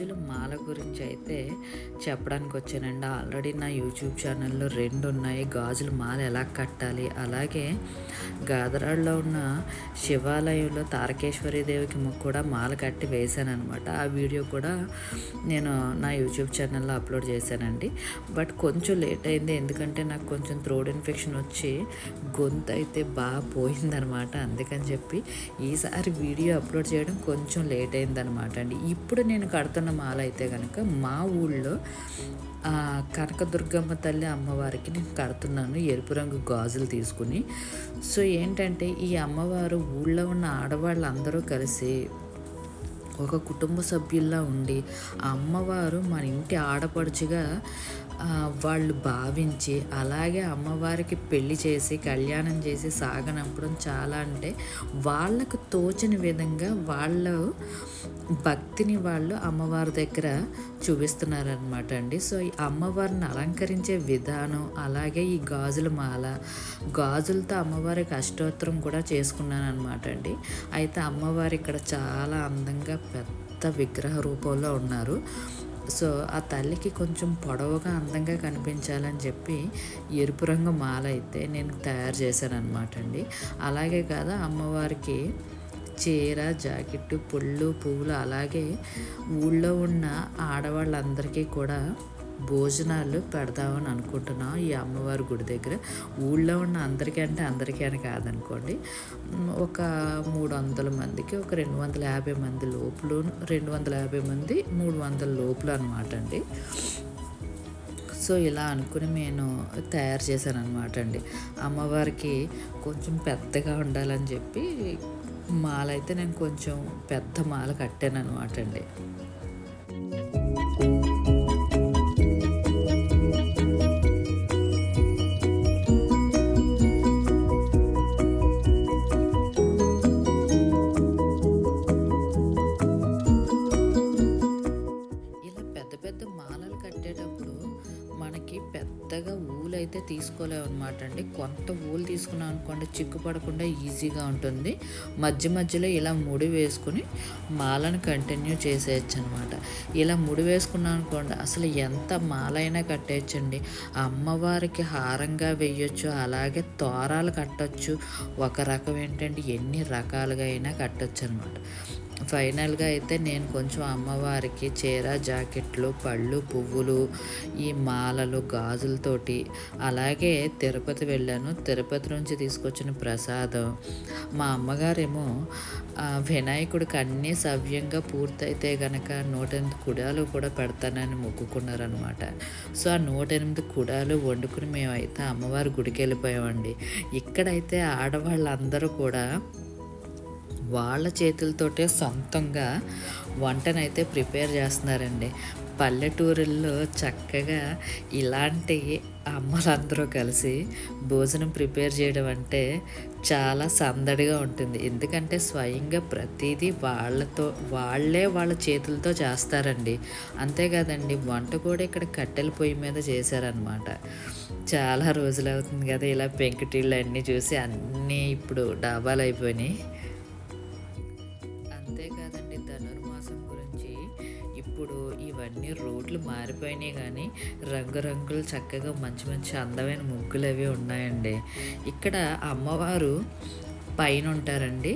రోజులు మాల గురించి అయితే చెప్పడానికి వచ్చానండి ఆల్రెడీ నా యూట్యూబ్ ఛానల్లో రెండు ఉన్నాయి గాజులు మాల ఎలా కట్టాలి? అలాగే గాదరాడ్లో ఉన్న శివాలయంలో తారకేశ్వరి దేవికి కూడా మాల కట్టి వేశాను అనమాట ఆ వీడియో కూడా నేను నా యూట్యూబ్ ఛానల్లో అప్లోడ్ చేశానండి. బట్ కొంచెం లేట్ అయింది. ఎందుకంటే నాకు కొంచెం త్రోడ్ ఇన్ఫెక్షన్ వచ్చి గొంతు అయితే బాగా పోయిందనమాట అందుకని చెప్పి ఈసారి వీడియో అప్లోడ్ చేయడం కొంచెం లేట్ అయిందనమాట అండి. ఇప్పుడు నేను కడుతున్న మాల అయితే కనుక మా ఊళ్ళో కనకదుర్గమ్మ తల్లి అమ్మవారికి నేను కడుతున్నాను ఎరుపు రంగు గాజులు తీసుకుని. సో ఏంటంటే ఈ అమ్మవారు ఊళ్ళో ఉన్న ఆడవాళ్ళందరూ కలిసి ఒక కుటుంబ సభ్యుల్లా ఉండి ఆ అమ్మవారు మన ఇంటి ఆడపడుచుగా వాళ్ళు భావించి అలాగే అమ్మవారికి పెళ్ళి చేసి కళ్యాణం చేసి సాగనంపడం చాలా అంటే వాళ్ళకు తోచని విధంగా వాళ్ళు భక్తిని వాళ్ళు అమ్మవారి దగ్గర చూపిస్తున్నారనమాట అండి. సో ఈ అమ్మవారిని అలంకరించే విధానం అలాగే ఈ గాజుల మాల గాజులతో అమ్మవారికి అష్టోత్తరం కూడా చేసుకున్నాను అనమాట అండి. అయితే అమ్మవారు ఇక్కడ చాలా అందంగా పెద్ద విగ్రహ రూపంలో ఉన్నారు. సో ఆ తల్లికి కొంచెం పొడవుగా అందంగా కనిపించాలని చెప్పి ఎరుపు రంగు మాల అయితే నేను తయారు చేశాను అనమాట అండి. అలాగే కాదా అమ్మవారికి చీర జాకెట్టు పుళ్ళు పువ్వులు అలాగే ఊళ్ళో ఉన్న ఆడవాళ్ళందరికీ కూడా భోజనాలు పెడదామని అనుకుంటున్నాం ఈ అమ్మవారి గుడి దగ్గర. ఊళ్ళో ఉన్న అందరికీ అంటే అందరికీ అని కాదనుకోండి. ఒక మూడు వందల మందికి ఒక రెండు వందల యాభై మంది లోపల రెండు వందల యాభై మంది మూడు వందల లోపులు అనమాట అండి. సో ఇలా అనుకుని నేను తయారు చేశాను అనమాట అండి. అమ్మవారికి కొంచెం పెద్దగా ఉండాలని చెప్పి మాల అయితే నేను కొంచెం పెద్ద మాల కట్టాను అనమాట అండి. తీసుకోలేవు తీసుకోలేము అనమాట అండి. కొంత ఊలు తీసుకున్నాం అనుకోండి చిక్కు పడకుండా ఈజీగా ఉంటుంది. మధ్య మధ్యలో ఇలా ముడి వేసుకుని మాలను కంటిన్యూ చేసేయచ్చు అనమాట ఇలా ముడి వేసుకున్నాం అనుకోండి అసలు ఎంత మాలైనా కట్టేయచ్చండి. అమ్మవారికి హారంగా వేయొచ్చు అలాగే తోరాలు కట్టొచ్చు. ఒక రకం ఏంటంటే ఎన్ని రకాలుగా అయినా కట్టచ్చు అనమాట ఫైనల్గా అయితే నేను కొంచెం అమ్మవారికి చీర జాకెట్లు పళ్ళు పువ్వులు ఈ మాలలు గాజులతోటి అలాగే తిరుపతి వెళ్ళాను. తిరుపతి నుంచి తీసుకొచ్చిన ప్రసాదం. మా అమ్మగారేమో వినాయకుడికి అన్నీ సవ్యంగా పూర్తయితే గనక నూట ఎనిమిది కుడాలు కూడా పెడతానని మొక్కుకున్నారనమాట సో ఆ నూట ఎనిమిది కుడాలు వండుకుని మేమైతే అమ్మవారి గుడికి వెళ్ళిపోయామండి. ఇక్కడైతే ఆడవాళ్ళందరూ కూడా వాళ్ళ చేతులతోటే సొంతంగా వంటనైతే ప్రిపేర్ చేస్తున్నారండి. పల్లెటూరుల్లో చక్కగా ఇలాంటి అమ్మలందరూ కలిసి భోజనం ప్రిపేర్ చేయడం అంటే చాలా సందడిగా ఉంటుంది. ఎందుకంటే స్వయంగా ప్రతిదీ వాళ్ళతో వాళ్ళే వాళ్ళ చేతులతో చేస్తారండి. అంతేకాదండి వంట కూడా ఇక్కడ కట్టెల పొయ్యి మీద చేశారనమాట చాలా రోజులు అవుతుంది కదా ఇలా పెంకుటిళ్ళు అన్నీ చూసి అన్నీ ఇప్పుడు డాబాలు అయిపోయినాయి. ఇవన్నీ మారిపోయినాయి కానీ రంగురంగులు చక్కగా మంచి మంచి అందమైన ముగ్గులు అవి ఉన్నాయండి. ఇక్కడ అమ్మవారు పైన ఉంటారండి.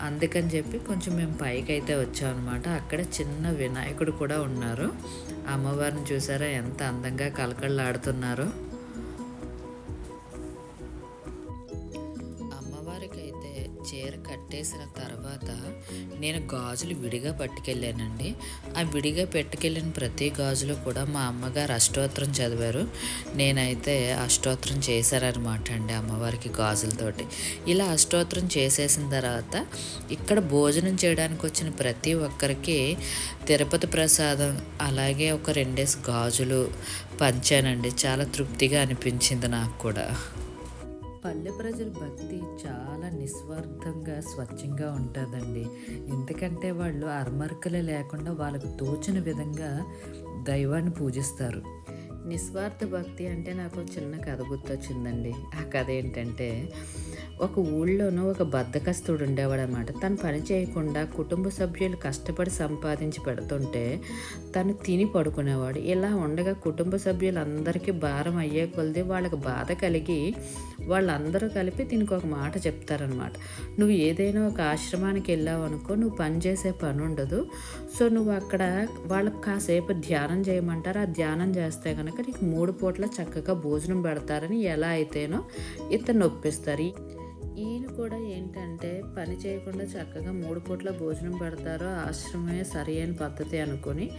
అందుకని చెప్పి కొంచెం మేము పైకి అయితే వచ్చామన్నమాట అక్కడ చిన్న వినాయకుడు కూడా ఉన్నారు. అమ్మవారిని చూసారా ఎంత అందంగా కలకళ్ళాడుతున్నారో పెట్టేసిన తర్వాత నేను గాజులు విడిగా పట్టుకెళ్ళానండి. ఆ విడిగా పెట్టుకెళ్ళిన ప్రతి గాజులు కూడా మా అమ్మగారు అష్టోత్తరం చదివారు. నేనైతే అష్టోత్తరం చేశారనమాట అండి అమ్మవారికి గాజులతోటి. ఇలా అష్టోత్తరం చేసేసిన తర్వాత ఇక్కడ భోజనం చేయడానికి వచ్చిన ప్రతి ఒక్కరికి తిరుపతి ప్రసాదం అలాగే ఒక రెండేసి గాజులు పంచానండి. చాలా తృప్తిగా అనిపించింది నాకు కూడా. పల్లె ప్రజల భక్తి చాలా నిస్వార్థంగా స్వచ్ఛంగా ఉంటుందండి. ఎందుకంటే వాళ్ళు అరమరకలే లేకుండా వాళ్ళకు తోచిన విధంగా దైవాన్ని పూజిస్తారు. నిస్వార్థ భక్తి అంటే నాకు చిన్న కథ గుర్తొచ్చిందండి. ఆ కథ ఏంటంటే ఒక ఊళ్ళోనూ ఒక బద్దకస్తుడు ఉండేవాడు అనమాట తను పని చేయకుండా కుటుంబ సభ్యులు కష్టపడి సంపాదించి పెడుతుంటే తను తిని పడుకునేవాడు. ఇలా ఉండగా కుటుంబ సభ్యులందరికీ భారం అయ్యే కొలది వాళ్ళకి బాధ కలిగి వాళ్ళందరూ కలిపి దీనికి ఒక మాట చెప్తారనమాట నువ్వు ఏదైనా ఒక ఆశ్రమానికి వెళ్ళావు అనుకో నువ్వు పని చేసే పని ఉండదు. సో నువ్వు అక్కడ వాళ్ళకి కాసేపు ధ్యానం చేయమంటారు. ఆ ధ్యానం చేస్తే కనుక నీకు మూడు పూట్ల చక్కగా భోజనం పెడతారని ఎలా అయితేనో ఇతను ఒప్పిస్తారు ఈయన కూడా ఏంటంటే పని చేయకుండా చక్కగా మూడు పూట్ల భోజనం పెడతారో ఆశ్రమమే సరి అయిన పద్ధతి అనుకొని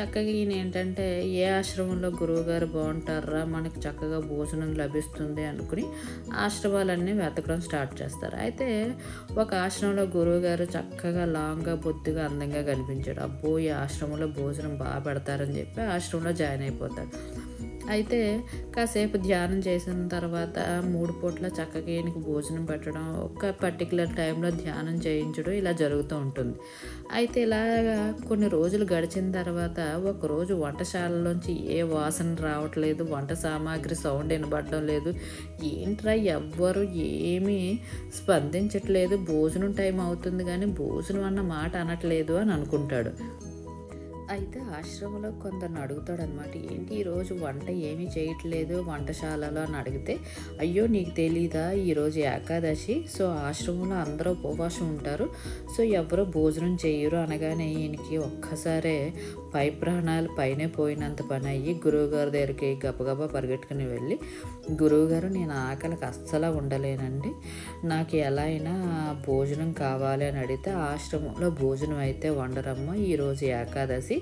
చక్కగా ఈయన ఏంటంటే ఏ ఆశ్రమంలో గురువుగారు బాగుంటారా మనకి చక్కగా భోజనం లభిస్తుంది అనుకుని ఆశ్రమాలన్నీ వెతకడం స్టార్ట్ చేస్తారు. అయితే ఒక ఆశ్రమంలో గురువుగారు చక్కగా లాంగ్గా బొద్దుగా అందంగా కనిపించాడు. అబ్బో ఈ ఆశ్రమంలో భోజనం బాగా పెడతారని చెప్పి ఆశ్రమంలో జాయిన్ అయిపోతాడు. అయితే కాసేపు ధ్యానం చేసిన తర్వాత మూడు పూట్ల చక్కగా ఈయనకి భోజనం పెట్టడం ఒక పర్టికులర్ టైంలో ధ్యానం చేయించడం ఇలా జరుగుతూ ఉంటుంది. అయితే ఇలాగా కొన్ని రోజులు గడిచిన తర్వాత ఒకరోజు వంటశాలలోంచి ఏ వాసన రావట్లేదు వంట సామాగ్రి సౌండ్ వినబడడం లేదు. ఏంట్రా ఎవ్వరు ఏమీ స్పందించట్లేదు భోజనం టైం అవుతుంది కానీ భోజనం అన్న మాట అనట్లేదు అని అనుకుంటాడు. అయితే ఆశ్రమంలో కొందరిని అడుగుతాడు అనమాట ఏంటి ఈరోజు వంట ఏమీ చేయట్లేదు వంటశాలలో? అని అడిగితే అయ్యో నీకు తెలీదా ఈరోజు ఏకాదశి సో ఆశ్రమంలో అందరూ ఉపవాసం ఉంటారు సో ఎవరో భోజనం చేయరు అనగానే ఈయనకి ఒక్కసారే పై ప్రాణాలు పైనే పోయినంత పని అయ్యి గురువుగారి దగ్గరికి గబగబా పరిగెట్టుకుని వెళ్ళి గురువుగారు నేను ఆకలికి అస్సలా ఉండలేనండి నాకు ఎలా అయినా భోజనం కావాలి అని అడిగితే ఆశ్రమంలో భోజనం అయితే వండరమ్మ ఈరోజు ఏకాదశి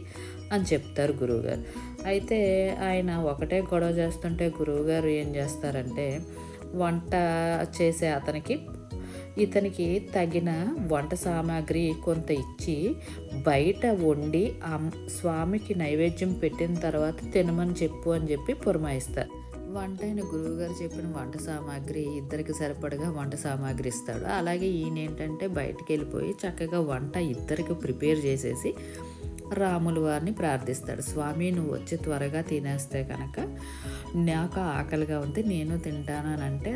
అని చెప్తారు గురువుగారు. అయితే ఆయన ఒకటే గొడవ చేస్తుంటే గురువుగారు ఏం చేస్తారంటే వంట చేసే అతనికి ఇతనికి తగిన వంట సామాగ్రి కొంత ఇచ్చి బయట వండి ఆ స్వామికి నైవేద్యం పెట్టిన తర్వాత తినమని చెప్పు అని చెప్పి పురమాయిస్తారు. వంట అయిన గురువుగారు చెప్పిన వంట సామాగ్రి ఇద్దరికి సరిపడగా వంట సామాగ్రి ఇస్తాడు. అలాగే ఈయన ఏంటంటే బయటికి వెళ్ళిపోయి చక్కగా వంట ఇద్దరికి ప్రిపేర్ చేసేసి రాముల వారిని ప్రార్థిస్తాడు. స్వామి నువ్వు వచ్చి త్వరగా తినేస్తే కనుక నాకు ఆకలిగా ఉంది నేను తింటాను అని అంటే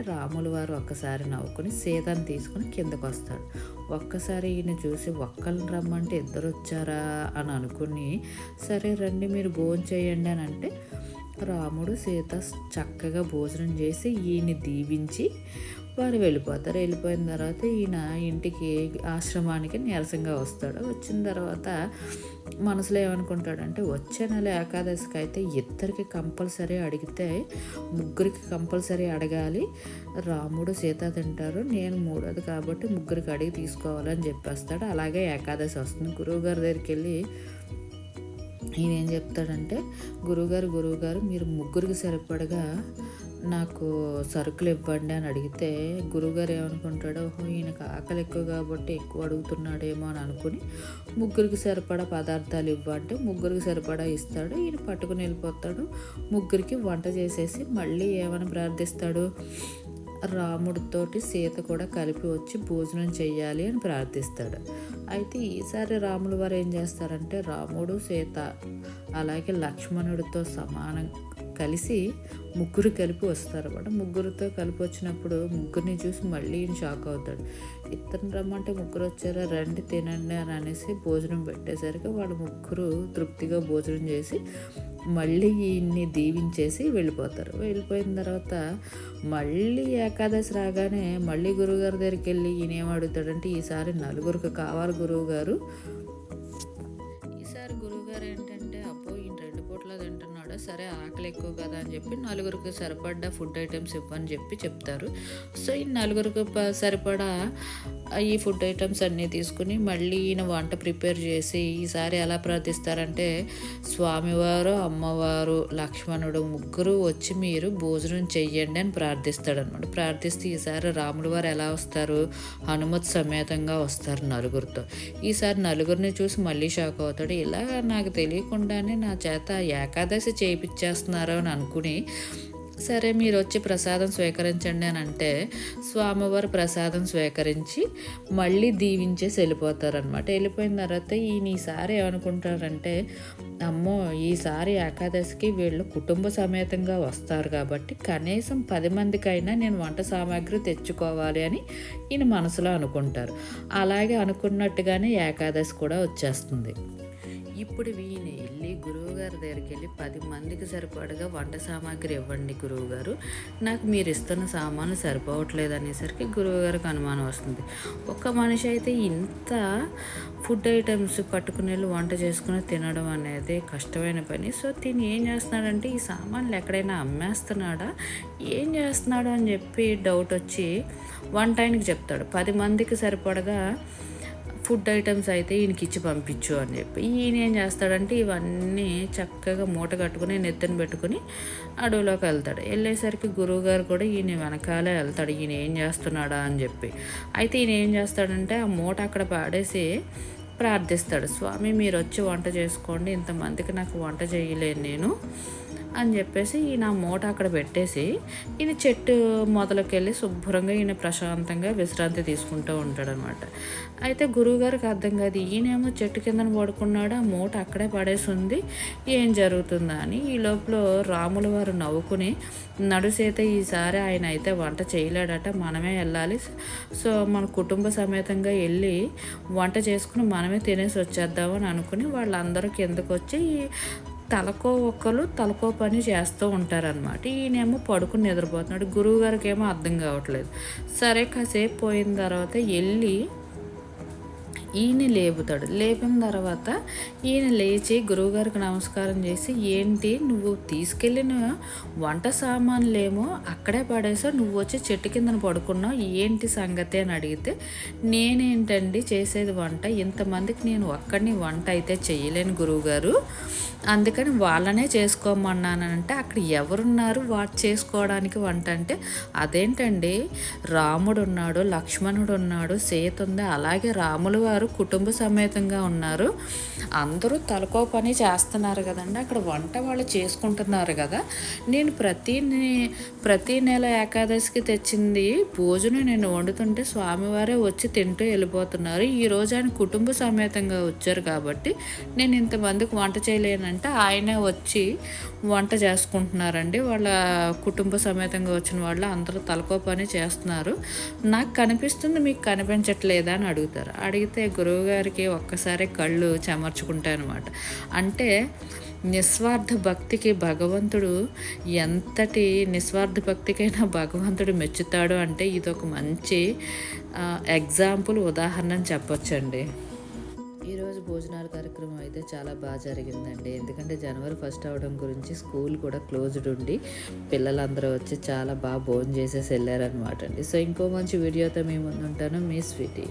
వారు ఒక్కసారి నవ్వుకుని సీతను తీసుకుని కిందకు వస్తాడు. ఒక్కసారి ఈయన చూసి ఒక్కరిని రమ్మంటే ఇద్దరు వచ్చారా అని అనుకుని సరే రండి మీరు భోజనం చేయండి అని అంటే రాముడు సీత చక్కగా భోజనం చేసి ఈయన్ని దీవించి వారు వెళ్ళిపోతారు. వెళ్ళిపోయిన తర్వాత ఈయన ఇంటికి ఆశ్రమానికి నీరసంగా వస్తాడు. వచ్చిన తర్వాత మనసులో ఏమనుకుంటాడంటే వచ్చే నెల ఏకాదశికి అయితే ఇద్దరికి కంపల్సరీ అడిగితే ముగ్గురికి కంపల్సరీ అడగాలి. రాముడు సీత తింటారు నేను మూడోది కాబట్టి ముగ్గురికి అడిగి తీసుకోవాలని చెప్పేస్తాడు. అలాగే ఏకాదశి వస్తుంది. గురువుగారి దగ్గరికి వెళ్ళి ఈయన ఏం చెప్తాడంటే గురువుగారు గురువుగారు మీరు ముగ్గురికి సరిపడగా నాకు సరుకులు ఇవ్వండి అని అడిగితే గురువుగారు ఏమనుకుంటాడో ఈయనకు ఆకలి ఎక్కువ కాబట్టి ఎక్కువ అడుగుతున్నాడేమో అని అనుకుని ముగ్గురికి సరిపడా పదార్థాలు ఇవ్వంటే ముగ్గురికి సరిపడా ఇస్తాడు. ఈయన పట్టుకుని వెళ్ళిపోతాడు. ముగ్గురికి వంట చేసేసి మళ్ళీ ఏమని ప్రార్థిస్తాడు? రాముడితోటి సీత కూడా కలిపి వచ్చి భోజనం చేయాలి అని ప్రార్థిస్తాడు. అయితే ఈసారి రాములు వారు ఏం చేస్తారంటే రాముడు సీత అలాగే లక్ష్మణుడితో సమానం కలిసి ముగ్గురు కలిపి వస్తారు అనమాట ముగ్గురితో కలిపి వచ్చినప్పుడు ముగ్గురిని చూసి మళ్ళీ షాక్ అవుతాడు. ఇతను రమ్మంటే ముగ్గురు వచ్చారా? రండి తినండి అని అనేసి భోజనం పెట్టేసరికి వాళ్ళు ముగ్గురు తృప్తిగా భోజనం చేసి మళ్ళీ ఈయన్ని దీవించేసి వెళ్ళిపోతారు. వెళ్ళిపోయిన తర్వాత మళ్ళీ ఏకాదశి రాగానే మళ్ళీ గురువుగారి దగ్గరికి వెళ్ళి ఈయన ఏం అడుగుతాడంటే ఈసారి నలుగురికి కావాలి గురువుగారు. ఈసారి గురువుగారు ఏంటి సరే ఆకలి ఎక్కువ కదా అని చెప్పి నలుగురికి సరిపడ్డ ఫుడ్ ఐటమ్స్ ఇవ్వని చెప్పి చెప్తారు. సో ఈ నలుగురికి ప- సరిపడా ఈ ఫుడ్ ఐటమ్స్ అన్నీ తీసుకుని మళ్ళీ ఈయన వంట ప్రిపేర్ చేసి ఈసారి ఎలా ప్రార్థిస్తారంటే స్వామివారు అమ్మవారు లక్ష్మణుడు ముగ్గురు వచ్చి మీరు భోజనం చెయ్యండి అని ప్రార్థిస్తాడు అనమాట ప్రార్థిస్తే ఈసారి రాముడు వారు ఎలా వస్తారు? హనుమత్ సమేతంగా వస్తారు నలుగురితో. ఈసారి నలుగురిని చూసి మళ్ళీ షాక్ అవుతాడు. ఇలా నాకు తెలియకుండానే నా చేత ఏకాదశి చేయించేస్తున్నారు అని అనుకుని సరే మీరు వచ్చి ప్రసాదం స్వీకరించండి అని అంటే స్వామివారు ప్రసాదం స్వీకరించి మళ్ళీ దీవించేసి వెళ్ళిపోతారనమాట వెళ్ళిపోయిన తర్వాత ఈయన ఈసారి ఏమనుకుంటారంటే అమ్మో ఈసారి ఏకాదశికి వీళ్ళు కుటుంబ సమేతంగా వస్తారు కాబట్టి కనీసం పది మందికైనా నేను వంట సామాగ్రి తెచ్చుకోవాలి అని ఈయన మనసులో అనుకుంటారు. అలాగే అనుకున్నట్టుగానే ఏకాదశి కూడా వచ్చేస్తుంది. ఇప్పుడు వీని వెళ్ళి గురువుగారి దగ్గరికి వెళ్ళి పది మందికి సరిపడగా వంట సామాగ్రి ఇవ్వండి గురువుగారు. నాకు మీరు ఇస్తున్న సామాన్లు సరిపోవట్లేదు అనేసరికి గురువుగారికి అనుమానం వస్తుంది. ఒక మనిషి అయితే ఇంత ఫుడ్ ఐటమ్స్ పట్టుకుని వెళ్ళి వంట చేసుకుని తినడం అనేది కష్టమైన పని. సో తిని ఏం చేస్తున్నాడంటే ఈ సామాన్లు ఎక్కడైనా అమ్మేస్తున్నాడా? ఏం చేస్తున్నాడు అని చెప్పి డౌట్ వచ్చి వన్ టైంకి చెప్తాడు. పది మందికి సరిపడగా ఫుడ్ ఐటమ్స్ అయితే ఈయనకి ఇచ్చి పంపించు అని చెప్పి. ఈయన ఏం చేస్తాడంటే ఇవన్నీ చక్కగా మూట కట్టుకుని నెత్తిన పెట్టుకుని అడవిలోకి వెళ్తాడు. వెళ్ళేసరికి గురువుగారు కూడా ఈయన వెనకాలే వెళ్తాడు. ఈయన ఏం చేస్తున్నాడా అని చెప్పి. అయితే ఈయన ఏం చేస్తాడంటే ఆ మూట అక్కడ పాడేసి ప్రార్థిస్తాడు. స్వామి మీరు వచ్చి వంట చేసుకోండి. ఇంతమందికి నాకు వంట చేయలేను నేను. అని చెప్పేసి ఈయన మూట అక్కడ పెట్టేసి ఈయన చెట్టు మొదలకి వెళ్ళి శుభ్రంగా ఈయన ప్రశాంతంగా విశ్రాంతి తీసుకుంటూ ఉంటాడనమాట. అయితే గురువుగారికి అర్థం కాదు ఈయనేమో చెట్టు కిందన పడుకున్నాడు ఆ మూట అక్కడే పడేసి ఉంది ఏం జరుగుతుందా అని. ఈ లోపల రాముల వారు నవ్వుకుని నడుసైతే ఈసారి ఆయన అయితే వంట చేయలేడట మనమే వెళ్ళాలి. సో మన కుటుంబ సమేతంగా వెళ్ళి వంట చేసుకుని మనమే తినేసి వచ్చేద్దామని అనుకుని వాళ్ళందరూ కిందకు వచ్చి తలకో ఒక్కరు తలకో పని చేస్తూ ఉంటారనమాట ఈయనేమో పడుకుని నిద్రపోతున్నాడు. గురువు గారికి ఏమో అర్థం కావట్లేదు. సరే కాసేపు పోయిన తర్వాత వెళ్ళి ఈయన లేపుతాడు. లేపిన తర్వాత ఈయన లేచి గురువుగారికి నమస్కారం చేసి ఏంటి నువ్వు తీసుకెళ్ళిన వంట సామాన్లేమో అక్కడే పడేసా నువ్వు వచ్చి చెట్టు కిందన పడుకున్నావు ఏంటి సంగతి? అని అడిగితే నేనేంటండి చేసేది వంట? ఇంతమందికి నేను ఒక్కడిని వంట అయితే చేయలేను గురువుగారు. అందుకని వాళ్ళనే చేసుకోమన్నానంటే అక్కడ ఎవరున్నారు? వాటి చేసుకోవడానికి వంట అంటే అదేంటండి? రాముడు ఉన్నాడు లక్ష్మణుడు ఉన్నాడు సీత ఉంది అలాగే రాములు వారు కుటుంబ సమేతంగా ఉన్నారు. అందరూ తలకో పని చేస్తున్నారు కదండి. అక్కడ వంట వాళ్ళు చేసుకుంటున్నారు కదా. నేను ప్రతి ప్రతి నెల ఏకాదశికి తెచ్చింది భోజనం నేను వండుతుంటే స్వామివారే వచ్చి తింటూ వెళ్ళిపోతున్నారు. ఈరోజు ఆయన కుటుంబ సమేతంగా వచ్చారు కాబట్టి నేను ఇంతమందికి వంట చేయలేనంటే ఆయనే వచ్చి వంట చేసుకుంటున్నారండి. వాళ్ళ కుటుంబ సమేతంగా వచ్చిన వాళ్ళు అందరూ తలకో పని చేస్తున్నారు. నాకు కనిపిస్తుంది మీకు కనిపించట్లేదా అని అడుగుతారు. అడిగితే గురువుగారికి ఒక్కసారి కళ్ళు చెమర్చుకుంటాయన్నమాట. అంటే నిస్వార్థ భక్తికి భగవంతుడు ఎంతటి నిస్వార్థ భక్తికైనా భగవంతుడు మెచ్చుతాడు అంటే ఇది ఒక మంచి ఎగ్జాంపుల్ ఉదాహరణ అని చెప్పొచ్చండి. ఈరోజు భోజనాల కార్యక్రమం అయితే చాలా బాగా జరిగిందండి. ఎందుకంటే జనవరి ఫస్ట్ అవడం గురించి స్కూల్ కూడా క్లోజ్డ్ ఉండి పిల్లలందరూ వచ్చి చాలా బాగా భోజనం చేసేసి వెళ్ళారనమాట అండి. సో ఇంకో మంచి వీడియోతో మేము ముందు ఉంటాను. మీ స్వీటీ.